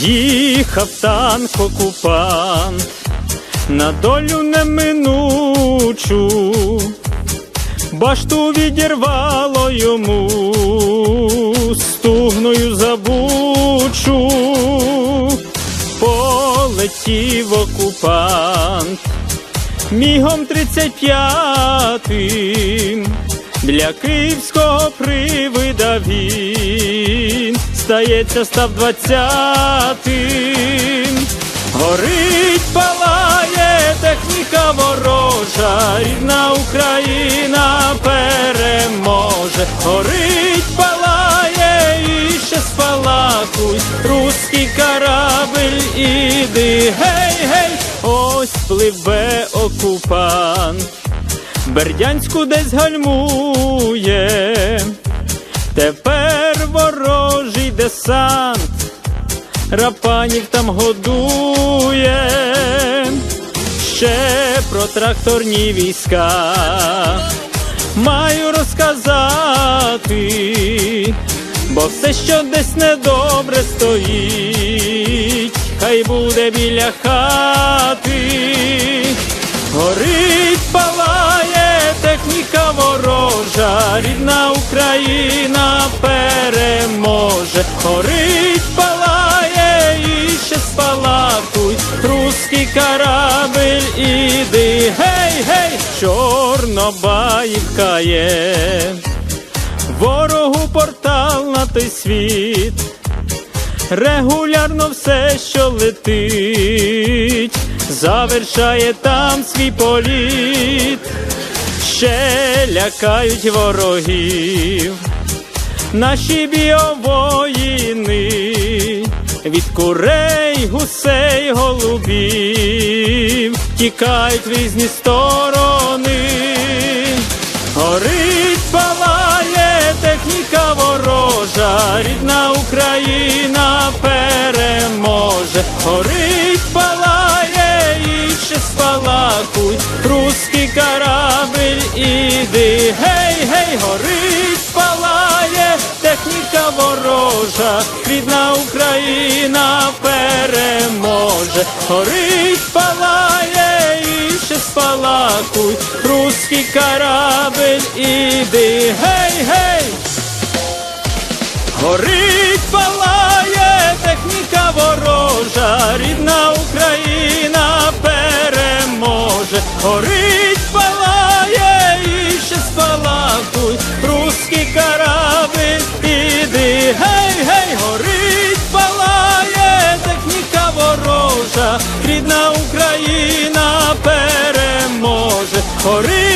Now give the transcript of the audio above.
Їхав танк окупант на долю неминучу, башту відірвало йому полетів окупант мігом 35-м для київського привида він стається, став двадцятим. Горить, палає техніка ворожа, рідна Україна переможе. Горить, спалахуй, руський корабель іди, гей, гей, ось пливе окупант. Бердянську десь гальмує, тепер ворожий десант, рапанів там годує, ще про тракторні війська. Маю розказати, бо все, що десь недобре стоїть, хай буде біля хати. Горить, палає техніка ворожа, рідна Україна переможе. Горить, палає і ще спалахуй, руський корабель іди, гей, гей, чорнобаївка є, портал світ. Регулярно все, що летить, завершає там свій політ, ще лякають ворогів, наші біовоїни, від курей, гусей, голубів, тікають в різні сторони. Україна переможе. Горить, палає і ще спалахуй, руський корабель іди, гей, гей, горить, палає техніка ворожа, рідна Україна переможе. Горить, палає і ще спалахуй, руський корабель іди, гей, гей. Горить, палає і ще спалахуй, русські корабель іди, гей, гей, горить, палає техніка ворожа, рідна Україна переможе. Горить,